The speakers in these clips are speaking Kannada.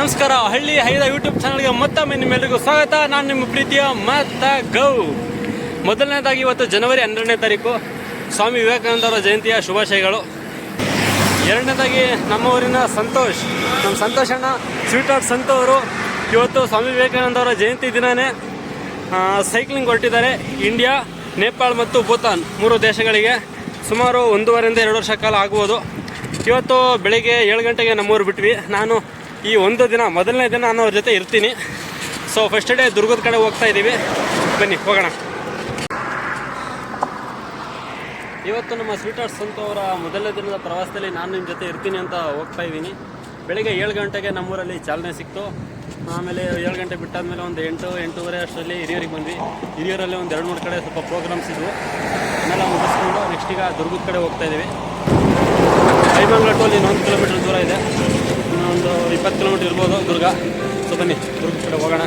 ನಮಸ್ಕಾರ. ಹಳ್ಳಿ ಹೈದ ಯೂಟ್ಯೂಬ್ ಚಾನಲ್ಗೆ ಮತ್ತೊಮ್ಮೆ ನಿಮ್ಮೆಲ್ಲರಿಗೂ ಸ್ವಾಗತ. ನಾನು ನಿಮ್ಮ ಪ್ರೀತಿಯ ಮತ್ತ ಗೌ. ಮೊದಲನೇದಾಗಿ ಇವತ್ತು ಜನವರಿ ಹನ್ನೆರಡನೇ ತಾರೀಕು. ಸ್ವಾಮಿ ವಿವೇಕಾನಂದರ ಜಯಂತಿಯ ಶುಭಾಶಯಗಳು. ಎರಡನೇದಾಗಿ ನಮ್ಮ ಊರಿನ ಸಂತೋಷ್. ನಮ್ಮ ಸಂತೋಷ್ ಅಣ್ಣ ಸ್ವೀಟ್ ಆರ್ಟ್ ಸಂತು ಅವರು. ಇವತ್ತು ಸ್ವಾಮಿ ವಿವೇಕಾನಂದರ ಜಯಂತಿ ದಿನವೇ ಸೈಕ್ಲಿಂಗ್ ಹೊರಟಿದ್ದಾರೆ. ಇಂಡಿಯಾ ನೇಪಾಳ ಮತ್ತು ಭೂತಾನ್ ಮೂರು ದೇಶಗಳಿಗೆ. ಸುಮಾರು ಒಂದೂವರೆಯಿಂದ ಎರಡು ವರ್ಷ ಕಾಲ ಆಗ್ಬೋದು. ಇವತ್ತು ಬೆಳಿಗ್ಗೆ ಏಳು ಗಂಟೆಗೆ ನಮ್ಮೂರು ಬಿಟ್ವಿ. ನಾನು ಈ ಒಂದು ದಿನ, ಮೊದಲನೇ ದಿನ ನಾನು ಅವ್ರ ಜೊತೆ ಇರ್ತೀನಿ. ಸೊ ಫಸ್ಟ್ ಡೇ ದುರ್ಗದ ಕಡೆ ಹೋಗ್ತಾ ಇದ್ದೀವಿ ಬನ್ನಿ, ಹೋಗೋಣ. ಇವತ್ತು ನಮ್ಮ ಸ್ವೀಟ್ ಆರ್ಟ್ಸ್ ಸಂತು ಅವರ ಮೊದಲನೇ ದಿನದ ಪ್ರವಾಸದಲ್ಲಿ ನಾನು ನಿಮ್ಮ ಜೊತೆ ಇರ್ತೀನಿ ಅಂತ ಹೋಗ್ತಾ ಇದ್ದೀನಿ ಬೆಳಗ್ಗೆ ಏಳು ಗಂಟೆಗೆ ನಮ್ಮೂರಲ್ಲಿ ಚಾಲನೆ ಸಿಕ್ತು. ಆಮೇಲೆ ಏಳು ಗಂಟೆ ಬಿಟ್ಟಾದಮೇಲೆ ಒಂದು ಎಂಟು, ಎಂಟೂವರೆ ಅಷ್ಟರಲ್ಲಿ ಹಿರಿಯೂರಿಗೆ ಬಂದ್ವಿ. ಹಿರಿಯೂರಲ್ಲಿ ಒಂದು ಎರಡು, ಮೂರು ಕಡೆ ಸ್ವಲ್ಪ ಪ್ರೋಗ್ರಾಮ್ಸ್ ಇದ್ವು. ಆಮೇಲೆ ಮುಗಿಸ್ಕೊಂಡು ನೆಕ್ಸ್ಟ್ ಈಗ ದುರ್ಗದ ಕಡೆ ಹೋಗ್ತಾ ಇದ್ದೀವಿ ಐಮಂಗ್ಲ ಟೋಲ್ ಇನ್ನೊಂದು ಕಿಲೋಮೀಟರ್ ದೂರ ಇದೆ. ಇನ್ನೊಂದು ಇಪ್ಪತ್ತು ಕಿಲೋಮೀಟರ್ ಇರ್ಬೋದು ದುರ್ಗ. ಸೊ ಬನ್ನಿ ದುರ್ಗ ಕಡೆ ಹೋಗೋಣ.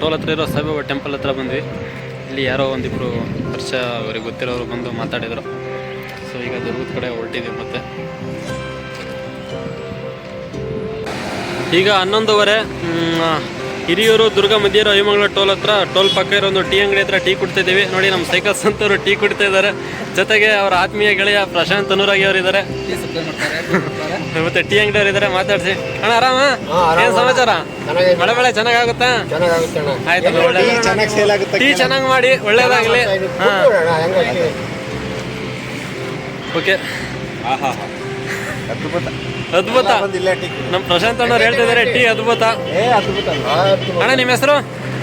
ಟೋಲ್ ಹತ್ರ ಇರೋ ಸಾಯಿಬಾಬಾ ಟೆಂಪಲ್ ಹತ್ರ ಬಂದ್ವಿ. ಇಲ್ಲಿ ಯಾರೋ ಒಂದಿಬ್ರು ವರ್ಷ ಅವ್ರಿಗೆ ಗೊತ್ತಿರೋರು ಬಂದು ಮಾತಾಡಿದರು. ಸೊ ಈಗ ದುರ್ಗದ ಕಡೆ ಹೊರಟಿದ್ದೀವಿ ಮತ್ತೆ. ಈಗ ಹನ್ನೊಂದುವರೆ ಹಿರಿಯೂರು ದುರ್ಗ ಮಧ್ಯ ಇರೋ ಟೋಲ್ ಹತ್ರ ಟೋಲ್ ಪಕ್ಕ ಇರೋ ಒಂದು ಟೀ ಅಂಗಡಿ ಹತ್ರ ಟೀ ಕುಡ್ತಿದ್ದೀವಿ ನೋಡಿ ನಮ್ಮ ಸೈಕಲ್ ಸಂತವರು ಟೀ ಕುಡ್ತಾ ಇದ್ದಾರೆ. ಜೊತೆಗೆ ಅವರ ಆತ್ಮೀಯ ಗೆಳೆಯ ಪ್ರಶಾಂತ್ ಅನುರಾಗಿ ಅವರು ಇದ್ದಾರೆ. ಮತ್ತೆ ಟೀ ಅಂಗಡಿ ಅವರು ಇದ್ದಾರೆ ಮಾತಾಡ್ಸಿ. ಅಣ್ಣ ಆರಾಮ? ಏನ್ ಸಮಾಚಾರ? ಮಳೆ ಬಳೆ ಚೆನ್ನಾಗಾಗುತ್ತಾ? ಆಯ್ತು ಒಳ್ಳೆ ಟೀ ಚೆನ್ನಾಗಿ ಮಾಡಿ ಒಳ್ಳೇದಾಗಲಿ. ಹಾ. ಓಕೆ ಅದ್ಭುತ. ಅದ್ಭುತ. ಬಂದಿಲ್ಲ ಟೀ ನಮ್ಮ ಪ್ರಶಾಂತ್ ಅಣ್ಣ ಹೇಳ್ತಾ ಇದಾರೆ ಟೀ ಅದ್ಭುತ. ಏ ಅದ್ಭುತ. ಅಣ್ಣ ನಿಮ್ಮ ಹೆಸರು?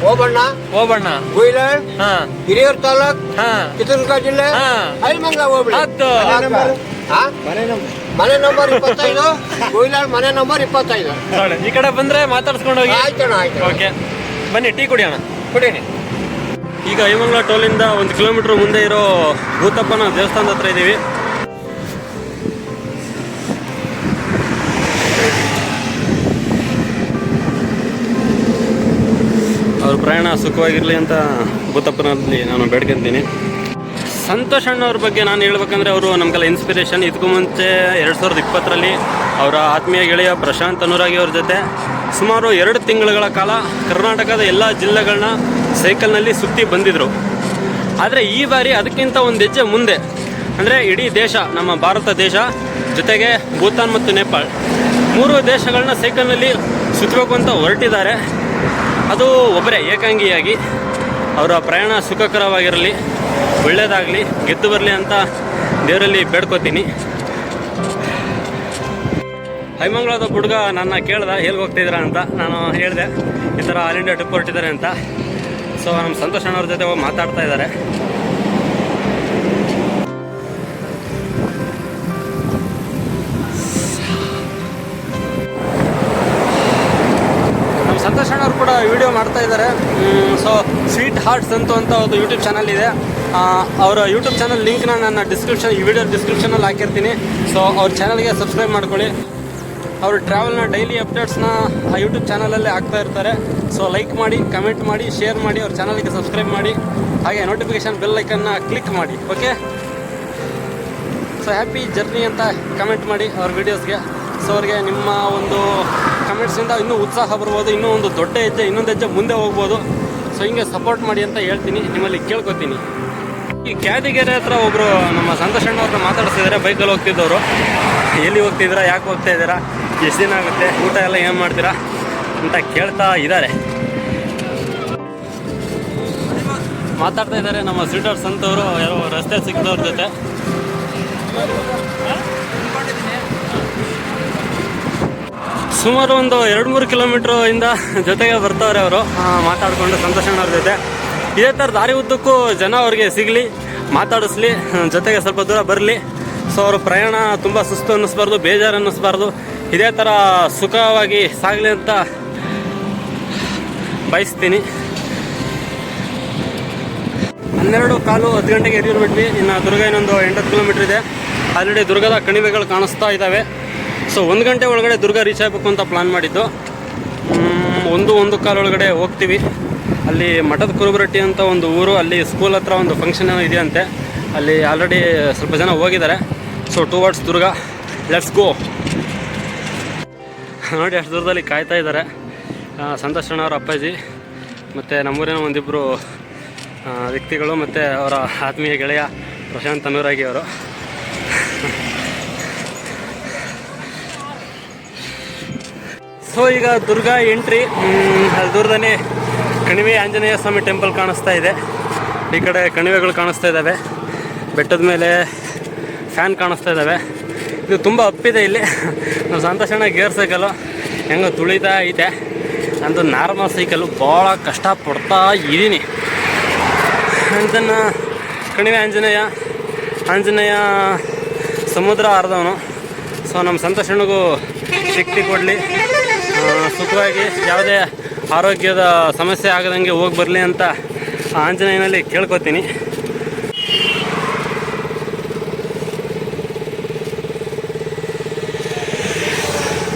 ಓಬಣ್ಣ ಓಬಣ್ಣ ಗುಯ್ಲರ್ ಹಾ. ಹಿರಿಯೂರು ತಾಲೂಕ್. ಹಾ. ಚಿತ್ರದುರ್ಗ ಜಿಲ್ಲೆ. ಹಾ. ಐಮಂಗ್ಲ ಹೋಬಳಿ. ಹತ್ತು. ಹಾ? ಮನೆ ನಂಬರ್. ಇಪ್ಪತ್ತೈದು. ಗುಯ್ಲಾಳ್ ಮನೆ ನಂಬರ್ ಇಪ್ಪತ್ತೈದು. ನೋಡಿ, ಈ ಕಡೆ ಬಂದ್ರೆ ಮಾತಾಡ್ಸ್ಕೊಂಡು ಹೋಗಿ. ಆಯ್ತಣ್ಣ ಆಯ್ತು ಓಕೆ. ಬನ್ನಿ ಟೀ ಕುಡಿ ಅಣ್ಣ. ಕುಡೀನಿ. ಈಗ ಐಮಂಗ್ಲ ಟೋಲಿಂದ ಒಂದು ಕಿಲೋಮೀಟರ್ ಮುಂದೆ ಇರೋ ಭೂತಪ್ಪನ ದೇವಸ್ಥಾನದ ಹತ್ರ ಇದ್ದೀವಿ ಪ್ರಯಾಣ ಸುಖವಾಗಿರಲಿ ಅಂತ ಭೂತಪ್ಪನಲ್ಲಿ ನಾನು ಬೇಡ್ಕೊಂತೀನಿ. ಸಂತೋಷ್ ಅಣ್ಣವ್ರ ಬಗ್ಗೆ ನಾನು ಹೇಳ್ಬೇಕಂದ್ರೆ ಅವರು ನಮಗೆಲ್ಲ ಇನ್ಸ್ಪಿರೇಷನ್ ಇದಕ್ಕೂ ಮುಂಚೆ ಎರಡು ಸಾವಿರದ ಇಪ್ಪತ್ತರಲ್ಲಿ ಅವರ ಆತ್ಮೀಯ ಗೆಳೆಯ ಪ್ರಶಾಂತ್ ಅನುರಾಗಿ ಅವ್ರ ಜೊತೆ ಸುಮಾರು ಎರಡು ತಿಂಗಳುಗಳ ಕಾಲ ಕರ್ನಾಟಕದ ಎಲ್ಲ ಜಿಲ್ಲೆಗಳನ್ನ ಸೈಕಲ್ನಲ್ಲಿ ಸುತ್ತಿ ಬಂದಿದ್ದರು ಆದರೆ ಈ ಬಾರಿ ಅದಕ್ಕಿಂತ ಒಂದು ಹೆಜ್ಜೆ ಮುಂದೆ, ಅಂದರೆ ಇಡೀ ದೇಶ, ನಮ್ಮ ಭಾರತ ದೇಶ ಜೊತೆಗೆ ಭೂತಾನ್ ಮತ್ತು ನೇಪಾಳ್ ಮೂರು ದೇಶಗಳನ್ನ ಸೈಕಲ್ನಲ್ಲಿ ಸುತ್ತಬೇಕು ಅಂತ ಹೊರಟಿದ್ದಾರೆ. ಅದು ಒಬ್ಬರೇ ಏಕಾಂಗಿಯಾಗಿ ಅವರ ಪ್ರಯಾಣ ಸುಖಕರವಾಗಿರಲಿ ಒಳ್ಳೆಯದಾಗಲಿ ಗೆದ್ದು ಬರಲಿ ಅಂತ ದೇವರಲ್ಲಿ ಬೇಡ್ಕೋತೀನಿ. ಹೈಮಂಗಳದ ಹುಡುಗ ನನ್ನ ಕೇಳ್ದೆ ಎಲ್ಲಿ ಹೋಗ್ತಿದ್ದೀರಾ ಅಂತ ನಾನು ಹೇಳಿದೆ. ಈ ಥರ ಆಲ್ ಇಂಡಿಯಾ ಟ್ರಿಪ್ ಹೊರಟಿದ್ದಾರೆ ಅಂತ. ಸೊ ನಮ್ಮ ಸಂತೋಷ್ ಅಣ್ಣವ್ರ ಜೊತೆ ಹೋಗಿ ಮಾತಾಡ್ತಾ ಇದ್ದಾರೆ. ವಿಡಿಯೋ ಮಾಡ್ತಾ ಇದ್ದಾರೆ. ಸೊ ಸ್ವೀಟ್ ಹಾರ್ಟ್ಸ್ ಅಂತ ಅಂತ ಒಂದು ಯೂಟ್ಯೂಬ್ ಚಾನಲ್ ಇದೆ. ಅವರ ಯೂಟ್ಯೂಬ್ ಚಾನಲ್ ಲಿಂಕ್ನ ನನ್ನ ಡಿಸ್ಕ್ರಿಪ್ಷನ್ ಈ ವಿಡಿಯೋ ಡಿಸ್ಕ್ರಿಪ್ಷನಲ್ಲಿ ಹಾಕಿರ್ತೀನಿ. ಸೊ ಅವ್ರ ಚಾನಲ್ಗೆ ಸಬ್ಸ್ಕ್ರೈಬ್ ಮಾಡ್ಕೊಳ್ಳಿ. ಅವರು ಟ್ರಾವೆಲ್ನ ಡೈಲಿ ಅಪ್ಡೇಟ್ಸ್ನ ಆ ಯೂಟ್ಯೂಬ್ ಚಾನಲಲ್ಲೇ ಹಾಕ್ತಾ ಇರ್ತಾರೆ. ಸೊ ಲೈಕ್ ಮಾಡಿ ಕಮೆಂಟ್ ಮಾಡಿ ಶೇರ್ ಮಾಡಿ, ಅವ್ರ ಚಾನಲ್ಗೆ ಸಬ್ಸ್ಕ್ರೈಬ್ ಮಾಡಿ. ಹಾಗೆ ನೋಟಿಫಿಕೇಷನ್ ಬೆಲ್ ಲೈಕನ್ನು ಕ್ಲಿಕ್ ಮಾಡಿ ಓಕೆ ಸೊ ಹ್ಯಾಪಿ ಜರ್ನಿ ಅಂತ ಕಮೆಂಟ್ ಮಾಡಿ ಅವ್ರ ವೀಡಿಯೋಸ್ಗೆ ಸೊ ಅವ್ರಿಗೆ ನಿಮ್ಮ ಒಂದು ಕಮೆಂಟ್ಸಿಂದ ಇನ್ನೂ ಉತ್ಸಾಹ ಬರ್ಬೋದು, ಇನ್ನೂ ಒಂದು ದೊಡ್ಡ ಹೆಜ್ಜೆ, ಇನ್ನೊಂದು ಹೆಜ್ಜೆ ಮುಂದೆ ಹೋಗ್ಬೋದು. ಸೊ ಹಿಂಗೆ ಸಪೋರ್ಟ್ ಮಾಡಿ ಅಂತ ಹೇಳ್ತೀನಿ, ನಿಮ್ಮಲ್ಲಿ ಕೇಳ್ಕೊತೀನಿ. ಈ ಕ್ಯಾದಿಗೆರೆ ಹತ್ರ ಒಬ್ಬರು ನಮ್ಮ ಸಂತೋಷಣ್ಣ ಹತ್ರ ಮಾತಾಡ್ತಿದ್ದಾರೆ ಬೈಕಲ್ಲಿ ಹೋಗ್ತಿದ್ದವರು. ಎಲ್ಲಿ ಹೋಗ್ತಿದ್ದೀರಾ, ಯಾಕೆ ಹೋಗ್ತಾ ಇದ್ದೀರಾ, ಎಷ್ಟು ದಿನ ಆಗುತ್ತೆ, ಊಟ ಎಲ್ಲ ಏನು ಮಾಡ್ತೀರಾ ಅಂತ ಕೇಳ್ತಾ ಇದ್ದಾರೆ. ಮಾತಾಡ್ತಾ ಇದ್ದಾರೆ ನಮ್ಮ ಸ್ವೀಟರ್ಸ್ ಅಂತವರು ಯಾರೋ ರಸ್ತೆ ಸಿಕ್ಕಿದವ್ರ ಜೊತೆ. ಸುಮಾರು ಒಂದು ಎರಡು ಮೂರು ಕಿಲೋಮೀಟ್ರ್ ಇಂದ ಜೊತೆಗೆ ಬರ್ತಾವ್ರೆ ಅವರು. ಮಾತಾಡಿಕೊಂಡು ಸಂತೋಷಣ್ಣವ್ರ ಜೊತೆ. ಇದೇ ಥರ ದಾರಿ ಉದ್ದಕ್ಕೂ ಜನ ಅವ್ರಿಗೆ ಸಿಗಲಿ, ಮಾತಾಡಿಸ್ಲಿ, ಜೊತೆಗೆ ಸ್ವಲ್ಪ ದೂರ ಬರಲಿ. ಸೊ ಅವರು ಪ್ರಯಾಣ ತುಂಬ ಸುಸ್ತು ಅನ್ನಿಸ್ಬಾರ್ದು, ಬೇಜಾರು ಅನ್ನಿಸ್ಬಾರ್ದು. ಇದೇ ಥರ ಸುಖವಾಗಿ ಸಾಗಲಿ ಅಂತ ಬಯಸ್ತೀನಿ. ಹನ್ನೆರಡು ಕಾಲು ಹತ್ತು ಗಂಟೆಗೆ ಯಡಿಯೂರು ಬಿಟ್ವಿ ಇನ್ನು ದುರ್ಗ ಇನ್ನೊಂದು ಎಂಟತ್ತು ಕಿಲೋಮೀಟ್ರ್ ಇದೆ. ಆಲ್ರೆಡಿ ದುರ್ಗದ ಕಣಿವೆಗಳು ಕಾಣಿಸ್ತಾ ಇದ್ದಾವೆ ಸೊ ಒಂದು ಗಂಟೆ ಒಳಗಡೆ ದುರ್ಗ ರೀಚ್ ಆಗಬೇಕು ಅಂತ ಪ್ಲಾನ್ ಮಾಡಿದ್ದು. ಒಂದು ಒಂದು ಕಾಲ ಒಳಗಡೆ ಹೋಗ್ತೀವಿ. ಅಲ್ಲಿ ಮಠದ ಕುರುಬರಟ್ಟಿ ಅಂತ ಒಂದು ಊರು, ಅಲ್ಲಿ ಸ್ಕೂಲ್ ಹತ್ರ ಒಂದು ಫಂಕ್ಷನ್ ಇದೆಯಂತೆ. ಅಲ್ಲಿ ಆಲ್ರೆಡಿ ಸ್ವಲ್ಪ ಜನ ಹೋಗಿದ್ದಾರೆ. ಸೊ ಟುವರ್ಡ್ಸ್ ದುರ್ಗ ಲೆಟ್ಸ್ ಗೋ ನೋಡಿ ಅಷ್ಟು ದೂರದಲ್ಲಿ ಕಾಯ್ತಾ ಇದ್ದಾರೆ. ಸಂತೋಷಣ್ಣ ಅವ್ರ ಅಪ್ಪಾಜಿ, ಮತ್ತು ನಮ್ಮೂರಿನ ಒಂದಿಬ್ಬರು ವ್ಯಕ್ತಿಗಳು, ಮತ್ತು ಅವರ ಆತ್ಮೀಯ ಗೆಳೆಯ ಪ್ರಶಾಂತ್ ಅನುರಾಗಿ ಅವರು. ಸೊ ಈಗ ದುರ್ಗಾ ಎಂಟ್ರಿ ಅಲ್ಲಿ ದೂರದಲ್ಲಿ ಕಣಿವೆ ಆಂಜನೇಯ ಸ್ವಾಮಿ ಟೆಂಪಲ್ ಕಾಣಿಸ್ತಾ ಇದೆ. ಈ ಕಡೆ ಕಣಿವೆಗಳು ಕಾಣಿಸ್ತಾ ಇದ್ದಾವೆ ಬೆಟ್ಟದ ಮೇಲೆ ಫ್ಯಾನ್ ಕಾಣಿಸ್ತಾ ಇದ್ದಾವೆ ಇದು ತುಂಬ ಅಪ್ಪಿದೆ ಇಲ್ಲಿ. ನಾವು ಸಂತೋಷಣ ಗೇರ್ ಸೈಕಲು ಹೆಂಗೋ ತುಳಿತಾ ಐತೆ. ಅಂತ ನಾರ್ಮಲ್ ಸೈಕಲು ಭಾಳ ಕಷ್ಟಪಡ್ತಾ ಇದ್ದೀನಿ ಅಂತನ ಕಣಿವೆ ಆಂಜನೇಯ ಆಂಜನೇಯ ಸಮುದ್ರ ಆರ್ದವನು. ಸೊ ನಮ್ಮ ಸಂತೋಷಣಗೂ ಶಕ್ತಿ ಕೊಡಲಿ. ಸುಖವಾಗಿ ಯಾವುದೇ ಆರೋಗ್ಯದ ಸಮಸ್ಯೆ ಆಗದಂಗೆ ಹೋಗಿ ಬರಲಿ ಅಂತ ಆಂಜನೇಯನಲ್ಲಿ ಕೇಳ್ಕೊತೀನಿ.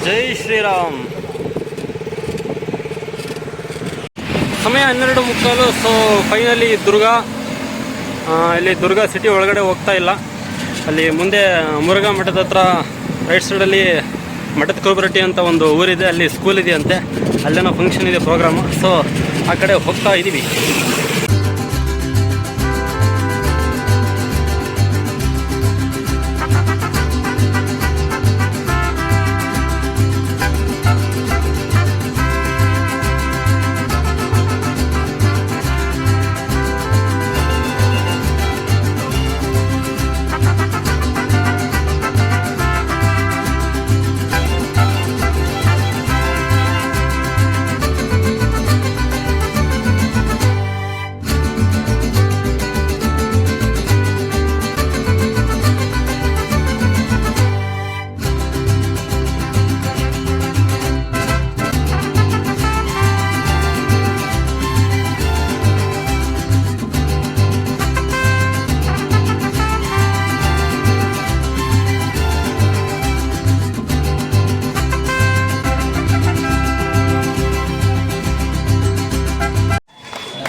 ಜೈ ಶ್ರೀರಾಮ್. ಸಮಯ ಹನ್ನೆರಡು ಮುಕ್ಕಾಲು ಸೊ ಫೈನಲಿ ದುರ್ಗ. ಇಲ್ಲಿ ದುರ್ಗ ಸಿಟಿ ಒಳಗಡೆ ಹೋಗ್ತಾ ಇಲ್ಲ. ಅಲ್ಲಿ ಮುಂದೆ ಮುರುಘಾ ಮಠದ ಹತ್ರ ರೈಟ್ ಸೈಡಲ್ಲಿ ಮಠದ ಕೋಬರಟ್ಟಿ ಅಂತ ಒಂದು ಊರಿದೆ, ಅಲ್ಲಿ ಸ್ಕೂಲ್ ಇದೆಯಂತೆ. ಅಲ್ಲೇನೋ ಫಂಕ್ಷನ್ ಇದೆ ಪ್ರೋಗ್ರಾಮು ಸೊ ಆ ಕಡೆ ಹೋಗ್ತಾ ಇದ್ದೀವಿ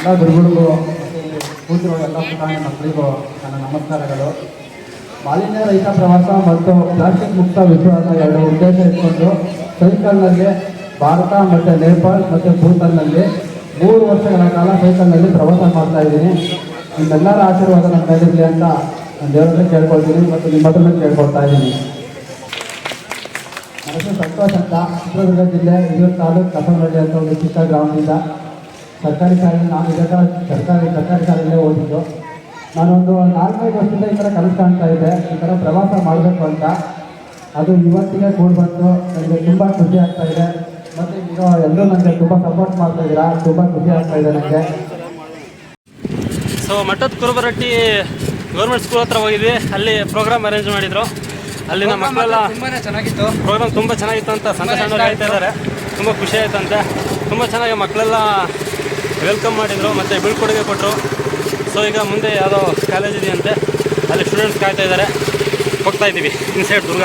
ಎಲ್ಲ ಗುರುಗಳಿಗೂ ಕೂತಿರೋ ಎಲ್ಲ ಪುಟಾಣಿ ಮಕ್ಕಳಿಗೂ ನನ್ನ ನಮಸ್ಕಾರಗಳು. ಮಾಲಿನ್ಯ ರಹಿತ ಪ್ರವಾಸ ಮತ್ತು ಪ್ಲಾಸ್ಟಿಕ್ ಮುಕ್ತ ವಿಶ್ವಾಸ ಎರಡು ಉದ್ದೇಶ ಇಟ್ಕೊಂಡು ಸೈಕಲ್ನಲ್ಲಿ ಭಾರತ ಮತ್ತು ನೇಪಾಳ್ ಮತ್ತು ಭೂತಾನ್ನಲ್ಲಿ ಮೂರು ವರ್ಷಗಳ ಕಾಲ ಸೈಕಲ್ನಲ್ಲಿ ಪ್ರವಾಸ ಮಾಡ್ತಾ ಇದ್ದೀನಿ. ನಿಮ್ಮೆಲ್ಲರ ಆಶೀರ್ವಾದ ನನ್ನ ಮೇಲಿರಲಿ ಅಂತ ನಾನು ದೇವರನ್ನ ಕೇಳ್ಕೊಳ್ತೀನಿ ಮತ್ತು ನಿಮ್ಮ ಹತ್ರನೂ ಕೇಳ್ಕೊಳ್ತಾ ಇದ್ದೀನಿ. ನನಗೆ ಸಂತೋಷ ಅಂತ ಚಿತ್ರದುರ್ಗ ಜಿಲ್ಲೆ ಹಿರಿಯೂರು ತಾಲೂಕು ಕಸನಹಳ್ಳಿ ಅಂತ ಒಂದು ಚಿಕ್ಕ ಗ್ರಾಮದಿಂದ ಸರ್ಕಾರಿ ಶಾಲೆ ನಾನು ಇದಕ್ಕೆ ಸರ್ಕಾರಿ ಸರ್ಕಾರಿ ಶಾಲೆಯಲ್ಲೇ ಓದಿದ್ದು. ನಾನೊಂದು ನಾಲ್ಕೈದು ವರ್ಷದಿಂದ ಈ ಥರ ಕನಸು ಕಾಣ್ತಾ ಇದ್ದೆ ಈ ಥರ ಪ್ರವಾಸ ಮಾಡಬೇಕು ಅಂತ. ಅದು ಇವತ್ತಿಗೆ ಕೂಡ ಬಂತು ನನಗೆ ತುಂಬ ಖುಷಿ ಆಗ್ತಾ ಇದೆ. ಮತ್ತು ಈಗ ಎಲ್ಲರೂ ನನಗೆ ತುಂಬ ಸಪೋರ್ಟ್ ಮಾಡ್ತಾ ಇದ್ದೀರಾ? ತುಂಬ ಖುಷಿ ಆಗ್ತಾ ಇದೆ ನನಗೆ. ಸೊ ಮಠದ ಕುರುಬರಟ್ಟಿ ಗೌರ್ಮೆಂಟ್ ಸ್ಕೂಲ್ ಹತ್ರ ಹೋಗಿದ್ವಿ. ಅಲ್ಲಿ ಪ್ರೋಗ್ರಾಮ್ ಅರೇಂಜ್ ಮಾಡಿದ್ರು. ಅಲ್ಲಿನ ಮಕ್ಕಳೆಲ್ಲ ತುಂಬಾ ಚೆನ್ನಾಗಿತ್ತು. ಪ್ರೋಗ್ರಾಮ್ ತುಂಬ ಚೆನ್ನಾಗಿತ್ತು ಅಂತ ಸಂತೋಷ ಸಣ್ಣ ಹೇಳ್ತಾ ಇದ್ದಾರೆ. ತುಂಬ ಖುಷಿ ಆಯ್ತಂತೆ. ತುಂಬ ಚೆನ್ನಾಗಿ ಮಕ್ಕಳೆಲ್ಲ ವೆಲ್ಕಮ್ ಮಾಡಿದರು, ಮತ್ತು ಬೀಳ್ಕೊಡುಗೆ ಕೊಟ್ಟರು ಸೊ ಈಗ ಮುಂದೆ ಯಾವುದೋ ಕಾಲೇಜ್ ಇದೆಯಂತೆ. ಅಲ್ಲಿ ಸ್ಟೂಡೆಂಟ್ಸ್ ಕಾಯ್ತಾ ಇದ್ದಾರೆ. ಹೋಗ್ತಾ ಇದ್ದೀವಿ ಇನ್ಸೈಡ್ ದುರ್ಗ.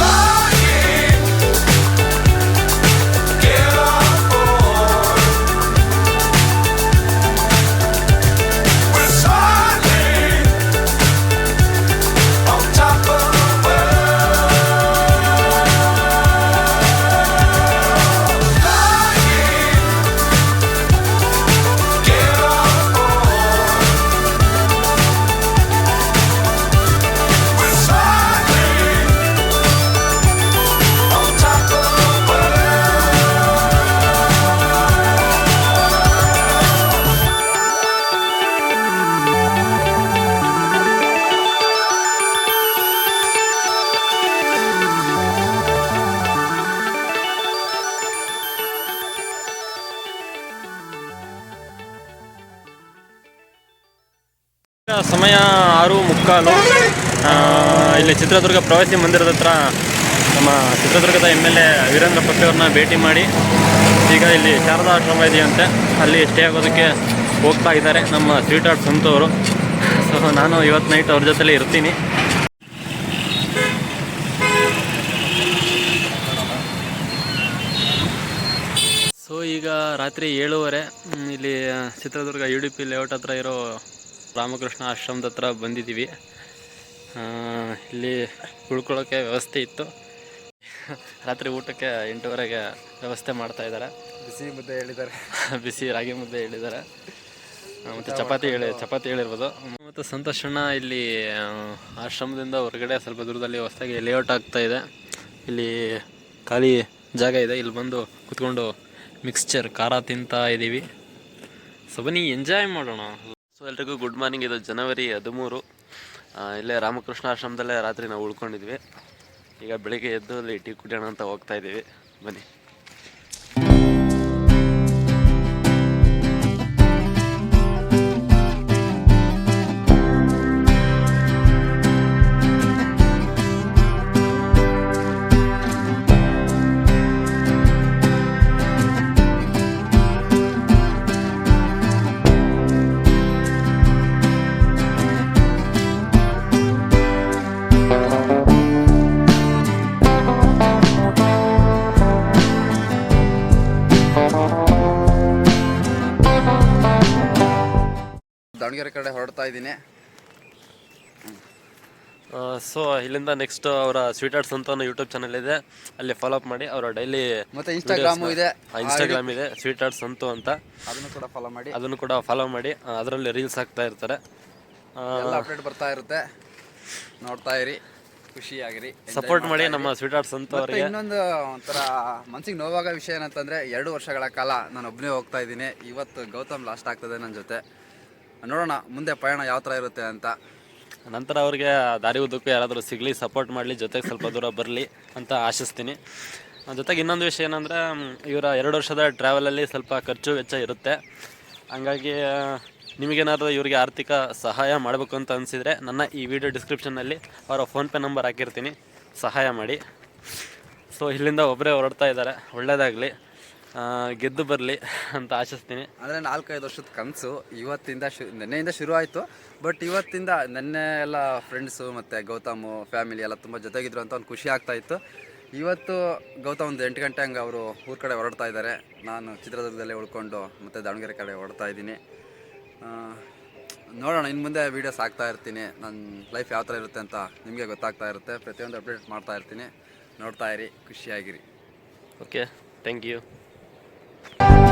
Chitradurga ಪ್ರವಾಸಿ ಮಂದಿರದ ಹತ್ರ ನಮ್ಮ ಚಿತ್ರದುರ್ಗದ ಎಂ ಎಲ್ ಎ ವೀರೇಂದ್ರ ಪಟ್ಟಿಯವ್ರನ್ನ ಭೇಟಿ ಮಾಡಿ ಈಗ ಇಲ್ಲಿ ಶಾರದಾ ಆಶ್ರಮ ಇದೆಯಂತೆ. ಅಲ್ಲಿ ಸ್ಟೇ ಆಗೋದಕ್ಕೆ ಹೋಗ್ತಾ ಇದ್ದಾರೆ ನಮ್ಮ ಸ್ವೀಟ್ ಆರ್ಟ್ ಸಂತವರು ಸೊ ನಾನು ಇವತ್ತು ನೈಟ್ ಅವ್ರ ಜೊತೆಲಿ ಇರ್ತೀನಿ. ಸೊ ಈಗ ರಾತ್ರಿ ಏಳುವರೆ ಇಲ್ಲಿ Chitradurga U D P layout ಹತ್ರ ಇರೋ ರಾಮಕೃಷ್ಣ ಆಶ್ರಮದ ಹತ್ರ ಬಂದಿದ್ದೀವಿ. ಇಲ್ಲಿ ಉಳ್ಕೊಳ್ಳೋಕ್ಕೆ ವ್ಯವಸ್ಥೆ ಇತ್ತು. ರಾತ್ರಿ ಊಟಕ್ಕೆ ಎಂಟೂವರೆಗೆ ವ್ಯವಸ್ಥೆ ಮಾಡ್ತಾ ಇದ್ದಾರೆ. ಬಿಸಿ ಮುದ್ದೆ ಹೇಳಿದ್ದಾರೆ. ಬಿಸಿ ರಾಗಿ ಮುದ್ದೆ ಹೇಳಿದ್ದಾರೆ. ಮತ್ತು ಚಪಾತಿ ಹೇಳಿ ಚಪಾತಿ ಹೇಳಿರ್ಬೋದು. ಮತ್ತು ಸಂತೋಷಣ್ಣ ಇಲ್ಲಿ ಆಶ್ರಮದಿಂದ ಹೊರಗಡೆ ಸ್ವಲ್ಪ ದೂರದಲ್ಲಿ ಹೊಸದಾಗಿ ಲೇಔಟ್ ಆಗ್ತಾ ಇದೆ. ಇಲ್ಲಿ ಖಾಲಿ ಜಾಗ ಇದೆ. ಇಲ್ಲಿ ಬಂದು ಕುತ್ಕೊಂಡು ಮಿಕ್ಸ್ಚರ್ ಖಾರ ತಿಂತಾ ಇದ್ದೀವಿ ಸೊ ಬನ್ನಿ ಎಂಜಾಯ್ ಮಾಡೋಣ. ಸೊ ಎಲ್ರಿಗೂ ಗುಡ್ ಮಾರ್ನಿಂಗ್ ಇದು ಜನವರಿ ಹದಿಮೂರು. ಇಲ್ಲೇ ರಾಮಕೃಷ್ಣ ಆಶ್ರಮದಲ್ಲೇ ರಾತ್ರಿ ನಾವು ಉಳ್ಕೊಂಡಿದ್ವಿ. ಈಗ ಬೆಳಿಗ್ಗೆ ಎದ್ದು ಅಲ್ಲಿ ಟೀ ಕುಡಿಯೋಣ ಅಂತ ಹೋಗ್ತಾ ಇದ್ದೀವಿ. ಬನ್ನಿ. ದಾವಣಗೆರೆ ಕಡೆ ಹೊರಡ್ತಾ ಇದ್ದೀನಿ. ಸೊ ಇಲ್ಲಿಂದ ನೆಕ್ಸ್ಟ್ ಅವರ ಸ್ವೀಟ್ ಆರ್ಟ್ಸ್ ಅಂತ ಯೂಟ್ಯೂಬ್ ಚಾನಲ್ ಇದೆ. ಅಲ್ಲಿ ಫಾಲೋ ಅಪ್ ಮಾಡಿ ಅವರ ಡೈಲಿ ಮತ್ತೆ ಇನ್ಸ್ಟಾಗ್ರಾಮು ಇದೆ. ಇನ್ಸ್ಟಾಗ್ರಾಮ್ ಇದೆ ಸ್ವೀಟ್ ಆರ್ಟ್ಸ್ ಸಂತು ಅಂತ. ಅದನ್ನು ಕೂಡ ಫಾಲೋ ಮಾಡಿ. ಅದನ್ನು ಕೂಡ ಫಾಲೋ ಮಾಡಿ. ಅದರಲ್ಲಿ ರೀಲ್ಸ್ ಹಾಕ್ತಾ ಇರ್ತಾರೆ. ಅಪ್ಡೇಟ್ ಬರ್ತಾ ಇರುತ್ತೆ. ನೋಡ್ತಾ ಇರಿ ಖುಷಿಯಾಗಿರಿ ಸಪೋರ್ಟ್ ಮಾಡಿ ನಮ್ಮ ಸ್ವೀಟ್ ಆರ್ಟ್ಸ್ ಅಂತ ಅವರಿಗೆ ಇನ್ನೊಂದು ಒಂಥರ ಮನ್ಸಿಗೆ ನೋವಾಗ ವಿಷಯ ಏನಂತಂದ್ರೆ ಎರಡು ವರ್ಷಗಳ ಕಾಲ ನಾನು ಒಬ್ಬನೇ ಹೋಗ್ತಾ ಇದ್ದೀನಿ. ಇವತ್ತು ಗೌತಮ್ ಲಾಸ್ಟ್ ಆಗ್ತದೆ ನನ್ನ ಜೊತೆ. ನೋಡೋಣ, ಮುಂದೆ ಪಯಣ ಯಾವ ಥರ ಇರುತ್ತೆ ಅಂತ. ನಂತರ ಅವ್ರಿಗೆ ದಾರಿ ಉದ್ದಕ್ಕೂ ಯಾರಾದರೂ ಸಿಗಲಿ ಸಪೋರ್ಟ್ ಮಾಡಲಿ, ಜೊತೆಗೆ ಸ್ವಲ್ಪ ದೂರ ಬರಲಿ ಅಂತ ಆಶಿಸ್ತೀನಿ. ಜೊತೆಗೆ ಇನ್ನೊಂದು ವಿಷಯ ಏನಂದರೆ ಇವರ ಎರಡು ವರ್ಷದ ಟ್ರಾವೆಲಲ್ಲಿ ಸ್ವಲ್ಪ ಖರ್ಚು ವೆಚ್ಚ ಇರುತ್ತೆ. ಹಂಗಾಗಿ ನಿಮಗೇನಾದರೂ ಇವರಿಗೆ ಆರ್ಥಿಕ ಸಹಾಯ ಮಾಡಬೇಕು ಅಂತ ಅನಿಸಿದರೆ ನನ್ನ ಈ ವಿಡಿಯೋ ಡಿಸ್ಕ್ರಿಪ್ಷನ್ನಲ್ಲಿ ಅವರ ಫೋನ್ಪೇ ನಂಬರ್ ಹಾಕಿರ್ತೀನಿ. ಸಹಾಯ ಮಾಡಿ. ಸೊ ಇಲ್ಲಿಂದ ಒಬ್ಬರೇ ಹೊರಡ್ತಾ ಇದ್ದಾರೆ. ಒಳ್ಳೆಯದಾಗಲಿ ಗೆದ್ದು ಬರಲಿ ಅಂತ ಆಶಿಸ್ತೀನಿ. ಅಂದರೆ ನಾಲ್ಕೈದು ವರ್ಷದ ಕನಸು ಇವತ್ತಿಂದ ಶು ನೆನ್ನೆಯಿಂದ ಶುರು ಆಯಿತು. ಬಟ್ ಇವತ್ತಿಂದ ನೆನ್ನೆ ಎಲ್ಲ ಫ್ರೆಂಡ್ಸು ಮತ್ತು ಗೌತಮು ಫ್ಯಾಮಿಲಿ ಎಲ್ಲ ತುಂಬ ಜೊತೆಗಿದ್ರು ಅಂತ ಒಂದು ಖುಷಿ ಆಗ್ತಾ ಇತ್ತು. ಇವತ್ತು ಗೌತಮ್ ಒಂದು ಎಂಟು ಗಂಟೆ ಹಂಗೆ ಅವರು ಊರ ಕಡೆ ಹೊರಡ್ತಾ ಇದ್ದಾರೆ ನಾನು ಚಿತ್ರದುರ್ಗದಲ್ಲೇ ಉಳ್ಕೊಂಡು ಮತ್ತು ದಾವಣಗೆರೆ ಕಡೆ ಹೊರಡ್ತಾ ಇದ್ದೀನಿ. ನೋಡೋಣ ಇನ್ನು ಮುಂದೆ ವೀಡಿಯೋಸ್ ಆಗ್ತಾ ಇರ್ತೀನಿ. ನನ್ನ ಲೈಫ್ ಯಾವ ಥರ ಇರುತ್ತೆ ಅಂತ ನಿಮಗೆ ಗೊತ್ತಾಗ್ತಾ ಇರುತ್ತೆ. ಪ್ರತಿಯೊಂದು ಅಪ್ಡೇಟ್ ಮಾಡ್ತಾ ಇರ್ತೀನಿ. ನೋಡ್ತಾ ಇರಿ ಖುಷಿಯಾಗಿರಿ. Okay thank you you